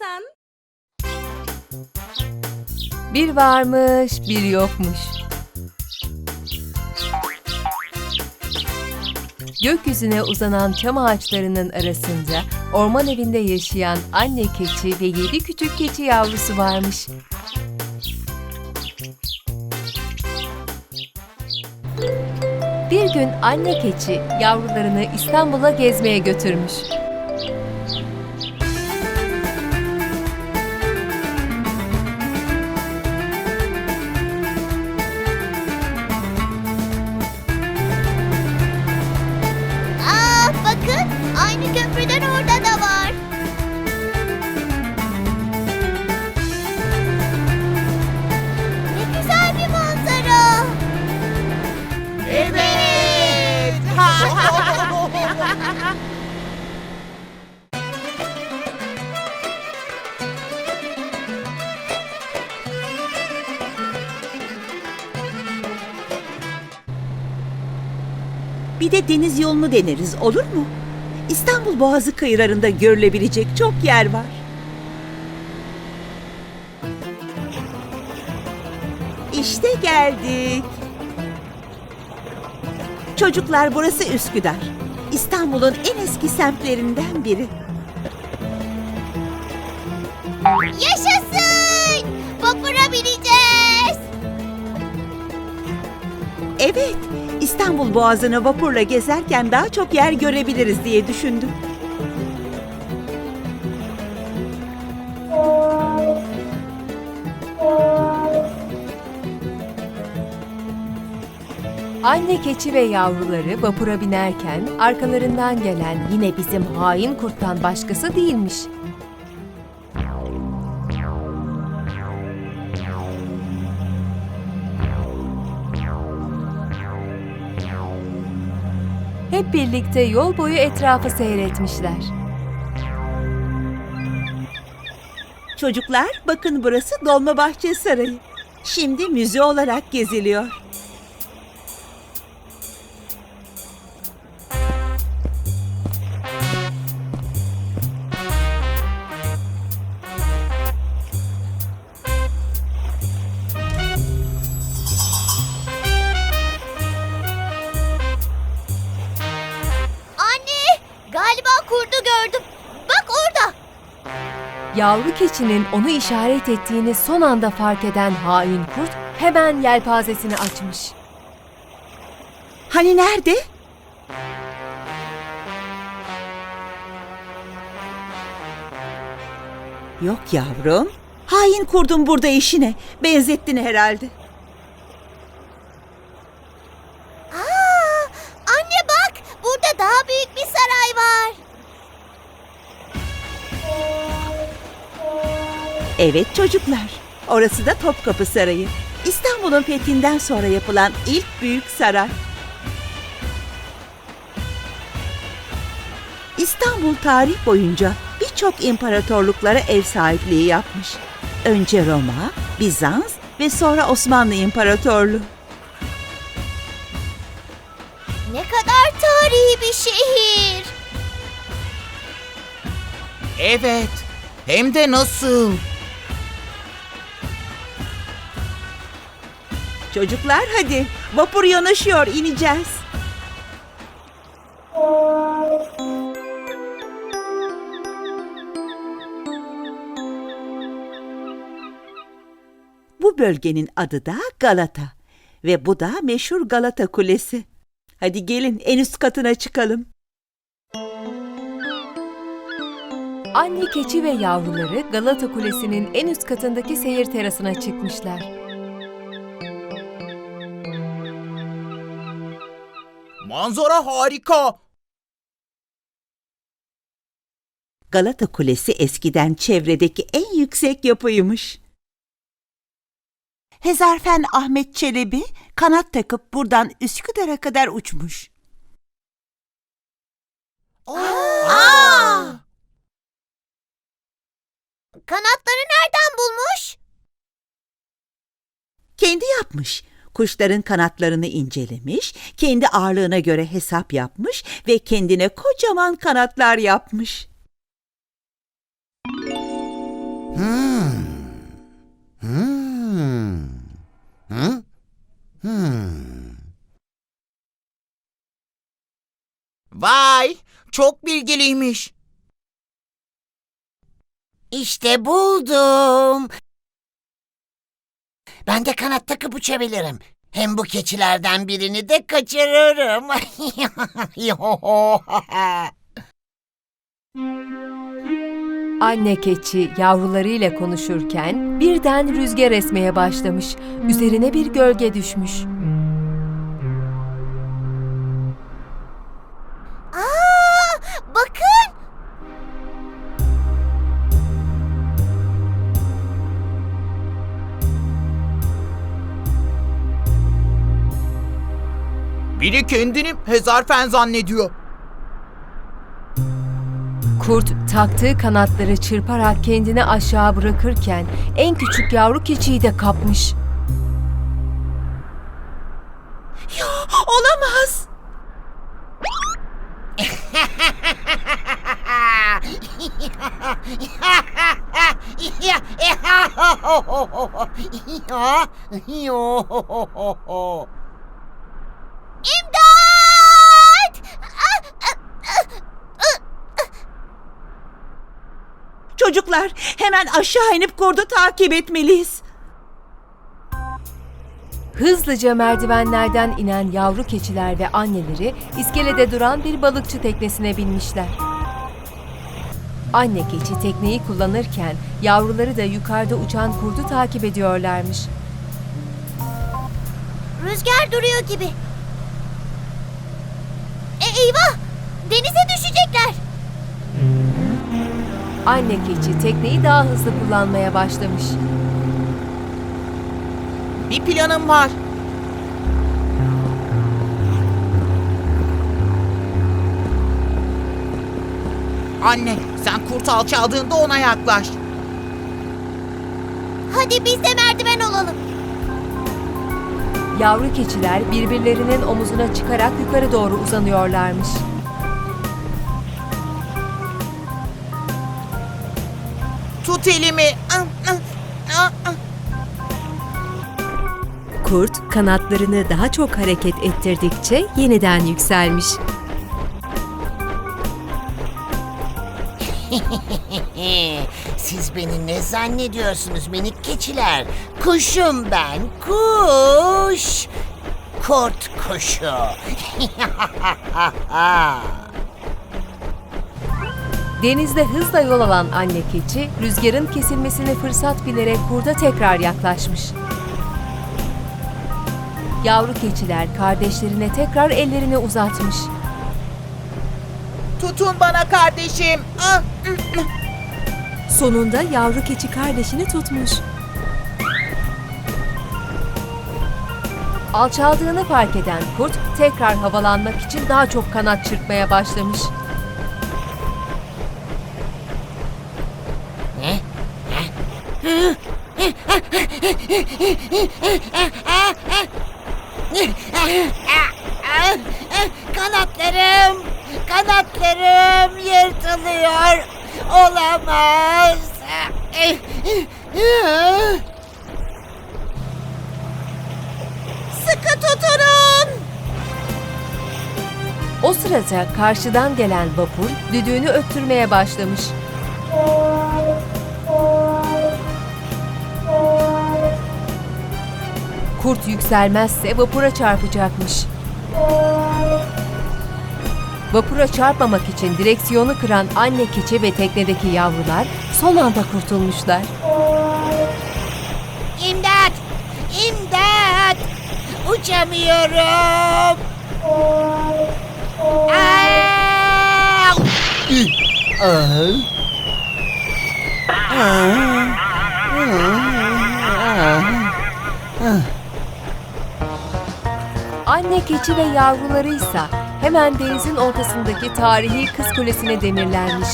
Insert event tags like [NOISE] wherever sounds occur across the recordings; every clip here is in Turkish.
istersen. Bir varmış, bir yokmuş. Gökyüzüne uzanan çam ağaçlarının arasında orman evinde yaşayan anne keçi ve yedi küçük keçi yavrusu varmış. Bir gün anne keçi yavrularını İstanbul'a gezmeye götürmüş. Bir de deniz yolunu deneriz olur mu? İstanbul Boğazı kıyılarında görülebilecek çok yer var. İşte geldik. Çocuklar burası Üsküdar. İstanbul'un en eski semtlerinden biri. Yaşasın. Vapura bineceğiz. Evet, İstanbul Boğazı'nı vapurla gezerken daha çok yer görebiliriz diye düşündüm. Anne keçi ve yavruları vapura binerken arkalarından gelen yine bizim hain kurttan başkası değilmiş. Hep birlikte yol boyu etrafı seyretmişler. Çocuklar bakın burası Dolmabahçe Sarayı. Şimdi müze olarak geziliyor. Yavru keçinin onu işaret ettiğini son anda fark eden hain kurt hemen yelpazesini açmış. Hani nerede? Yok yavrum. Hain kurdun burada işine. Benzettin herhalde. Evet çocuklar. Orası da Topkapı Sarayı. İstanbul'un fethinden sonra yapılan ilk büyük saray. İstanbul tarih boyunca birçok imparatorluklara ev sahipliği yapmış. Önce Roma, Bizans ve sonra Osmanlı İmparatorluğu. Ne kadar tarihi bir şehir. Evet. Hem de nasıl? Çocuklar hadi, vapur yanaşıyor, ineceğiz. Bu bölgenin adı da Galata ve bu da meşhur Galata Kulesi. Hadi gelin en üst katına çıkalım. Anne keçi ve yavruları Galata Kulesi'nin en üst katındaki seyir terasına çıkmışlar. Manzara harika. Galata Kulesi eskiden çevredeki en yüksek yapıymış. Hezarfen Ahmet Çelebi kanat takıp buradan Üsküdar'a kadar uçmuş. Aa! Kanatları nereden bulmuş? Kendi yapmış. Kuşların kanatlarını incelemiş, kendi ağırlığına göre hesap yapmış ve kendine kocaman kanatlar yapmış. Hmm. Hmm. Hı? Hmm. Vay, çok bilgiliymiş. İşte buldum. Ben de kanat takıp uçabilirim. Hem bu keçilerden birini de kaçırırım. [LAUGHS] Anne keçi yavrularıyla konuşurken birden rüzgar esmeye başlamış. Üzerine bir gölge düşmüş. Aa, bakın. Biri kendini Hezarfen zannediyor. Kurt taktığı kanatları çırparak kendini aşağı bırakırken en küçük yavru keçiyi de kapmış. Olamaz. [LAUGHS] İmdat! Ah, ah, ah, ah. Çocuklar hemen aşağı inip kurdu takip etmeliyiz. Hızlıca merdivenlerden inen yavru keçiler ve anneleri iskelede duran bir balıkçı teknesine binmişler. Anne keçi tekneyi kullanırken yavruları da yukarıda uçan kurdu takip ediyorlarmış. Rüzgar duruyor gibi. E, eyvah! Denize düşecekler. Anne keçi tekneyi daha hızlı kullanmaya başlamış. Bir planım var. Anne, sen kurt alçaldığında ona yaklaş. Hadi biz de merdiven olalım. Yavru keçiler birbirlerinin omuzuna çıkarak yukarı doğru uzanıyorlarmış. Tut elimi. Ah, ah, ah. Kurt kanatlarını daha çok hareket ettirdikçe yeniden yükselmiş. [LAUGHS] Siz beni ne zannediyorsunuz minik keçiler? Kuşum ben, kuş. Kurt kuşu. [LAUGHS] Denizde hızla yol alan anne keçi, rüzgarın kesilmesini fırsat bilerek kurda tekrar yaklaşmış. Yavru keçiler kardeşlerine tekrar ellerini uzatmış. Tutun bana kardeşim. Ah. Sonunda yavru keçi kardeşini tutmuş. Alçaldığını fark eden kurt tekrar havalanmak için daha çok kanat çırpmaya başlamış. Kanatlarım, kanatlarım yırtılıyor. Olamaz. Sıkı tutunun. O sırada karşıdan gelen vapur düdüğünü öttürmeye başlamış. Kurt yükselmezse vapura çarpacakmış. Vapura çarpmamak için direksiyonu kıran anne keçi ve teknedeki yavrular son anda kurtulmuşlar. İmdat! İmdat! Uçamıyorum. Aa! Anne keçi ve yavrularıysa hemen denizin ortasındaki tarihi Kız Kulesi'ne demirlenmiş.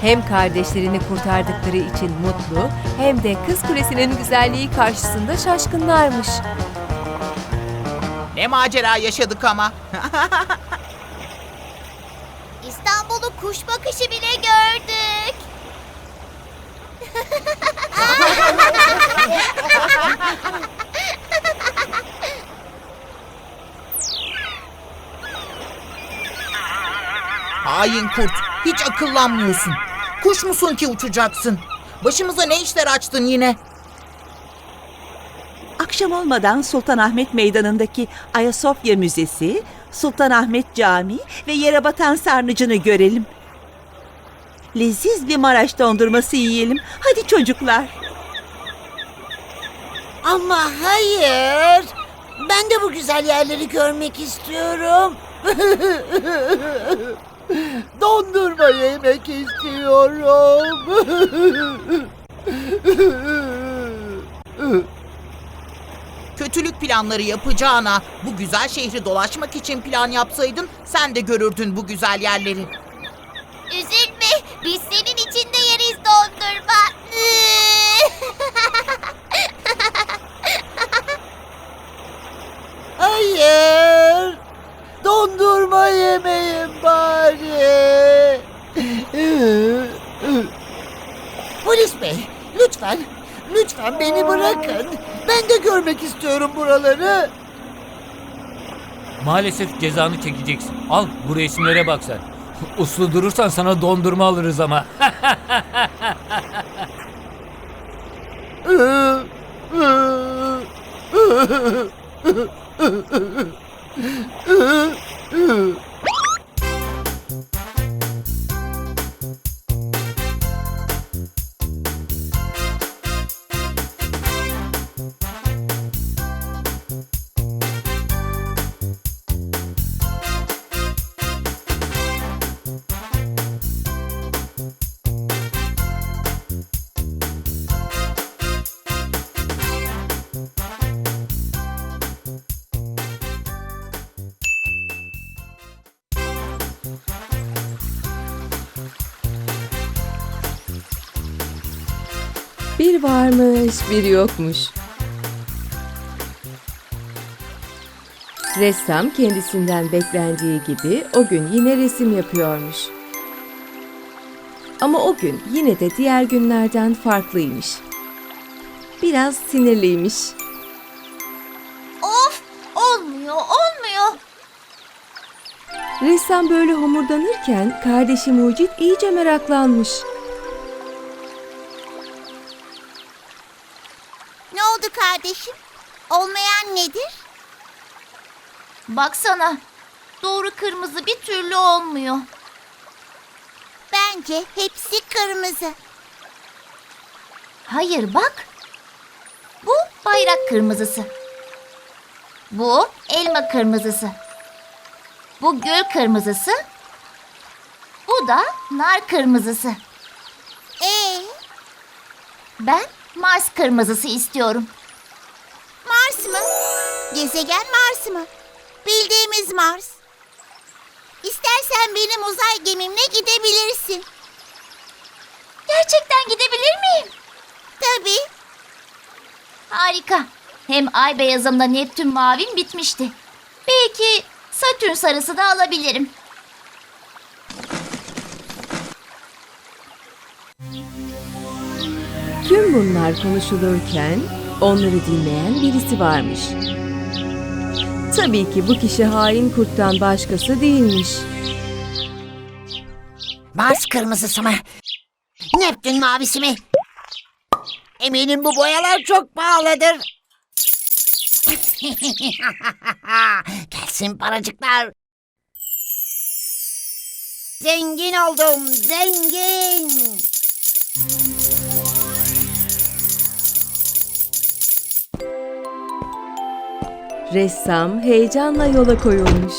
Hem kardeşlerini kurtardıkları için mutlu hem de Kız Kulesi'nin güzelliği karşısında şaşkınlarmış. Ne macera yaşadık ama. [LAUGHS] İstanbul'u Kuş bakışı bile gördük. [LAUGHS] Hain kurt. Hiç akıllanmıyorsun. Kuş musun ki uçacaksın? Başımıza ne işler açtın yine? Akşam olmadan Sultanahmet Meydanı'ndaki Ayasofya Müzesi, Sultanahmet Camii ve yere batan sarnıcını görelim. Leziz bir Maraş dondurması yiyelim. Hadi çocuklar. Ama hayır. Ben de bu güzel yerleri görmek istiyorum. [LAUGHS] Dondurma yemek istiyorum. [LAUGHS] Kötülük planları yapacağına bu güzel şehri dolaşmak için plan yapsaydın sen de görürdün bu güzel yerleri. Üzülme, biz senin için de yeriz dondurma. Hayır. Dondurma yemeyim bari. Polis bey, lütfen, lütfen beni bırakın. Ben de görmek istiyorum buraları. Maalesef cezanı çekeceksin. Al bu resimlere bak sen. Uslu durursan sana dondurma alırız ama. [LAUGHS] Bir varmış, bir yokmuş. Ressam kendisinden beklendiği gibi o gün yine resim yapıyormuş. Ama o gün yine de diğer günlerden farklıymış. Biraz sinirliymiş. of, olmuyor, olmuyor. Ressam böyle homurdanırken kardeşi Mucit iyice meraklanmış. Oldu kardeşim? Olmayan nedir? Baksana. Doğru kırmızı bir türlü olmuyor. Bence hepsi kırmızı. Hayır bak. Bu bayrak kırmızısı. Bu elma kırmızısı. Bu gül kırmızısı. Bu da nar kırmızısı. Ee? Ben Mars kırmızısı istiyorum. Mars mı? Gezegen Mars mı? Bildiğimiz Mars. İstersen benim uzay gemimle gidebilirsin. Gerçekten gidebilir miyim? Tabii. Harika. Hem ay beyazımda Neptün mavim bitmişti. Belki Satürn sarısı da alabilirim. Tüm bunlar konuşulurken onları dinleyen birisi varmış. Tabii ki bu kişi hain kurttan başkası değilmiş. Mars kırmızısı mı? Neptün mavisi mi? Eminim bu boyalar çok pahalıdır. [LAUGHS] Gelsin paracıklar. Zengin oldum, zengin. Ressam heyecanla yola koyulmuş.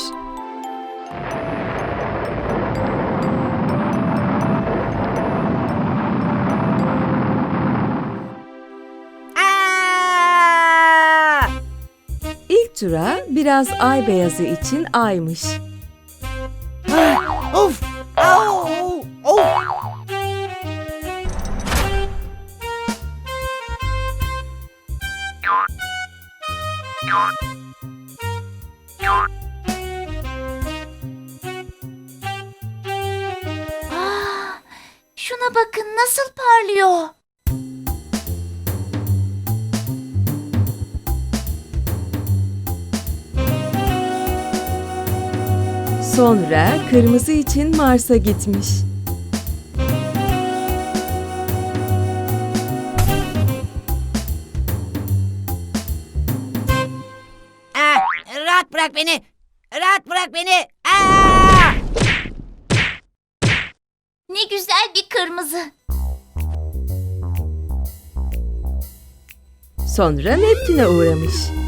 Aa! İlk tura biraz ay beyazı için aymış. Sonra kırmızı için Mars'a gitmiş. Ah, rahat bırak beni. Rahat bırak beni. Ah! Ne güzel bir kırmızı. Sonra Neptün'e uğramış.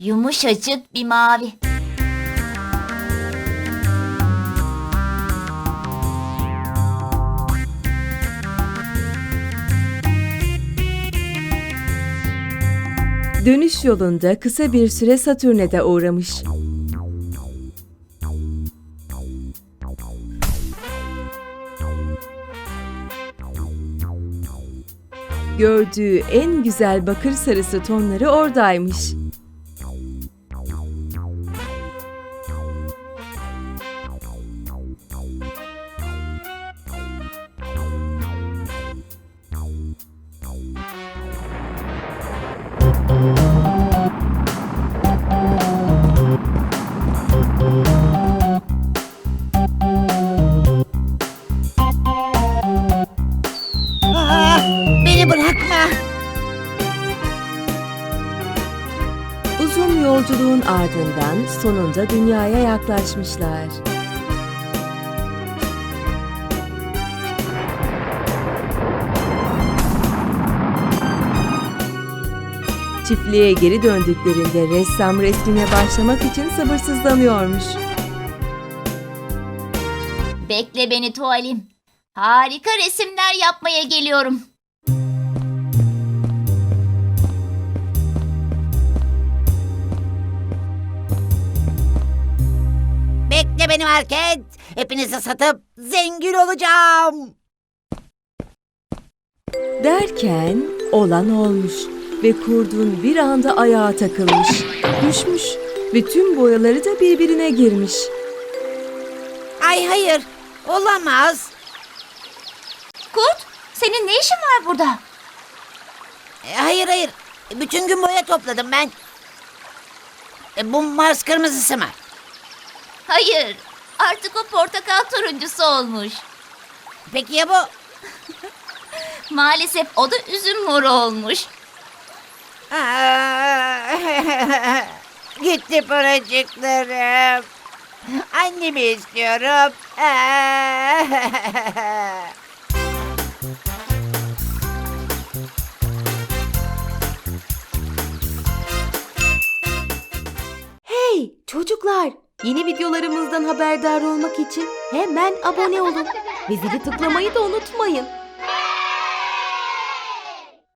Yumuşacık bir mavi. Dönüş yolunda kısa bir süre Satürn'e de uğramış. Gördüğü en güzel bakır sarısı tonları oradaymış. Yolculuğun ardından sonunda dünyaya yaklaşmışlar. Çiftliğe geri döndüklerinde ressam resmine başlamak için sabırsızlanıyormuş. Bekle beni tuvalim. Harika resimler yapmaya geliyorum. Bekle beni market. Hepinizi satıp zengin olacağım. Derken olan olmuş ve kurdun bir anda ayağa takılmış, düşmüş ve tüm boyaları da birbirine girmiş. Ay hayır. Olamaz. Kurt, senin ne işin var burada? E, Hayır hayır. Bütün gün boya topladım ben. E, Bu Mars kırmızısı mı? Hayır, artık o portakal turuncusu olmuş. Peki ya bu? [LAUGHS] Maalesef o da üzüm moru olmuş. Aa, [LAUGHS] Gitti paracıklarım. Annemi istiyorum. Hey çocuklar! Yeni videolarımızdan haberdar olmak için hemen abone olun ve zili tıklamayı da unutmayın.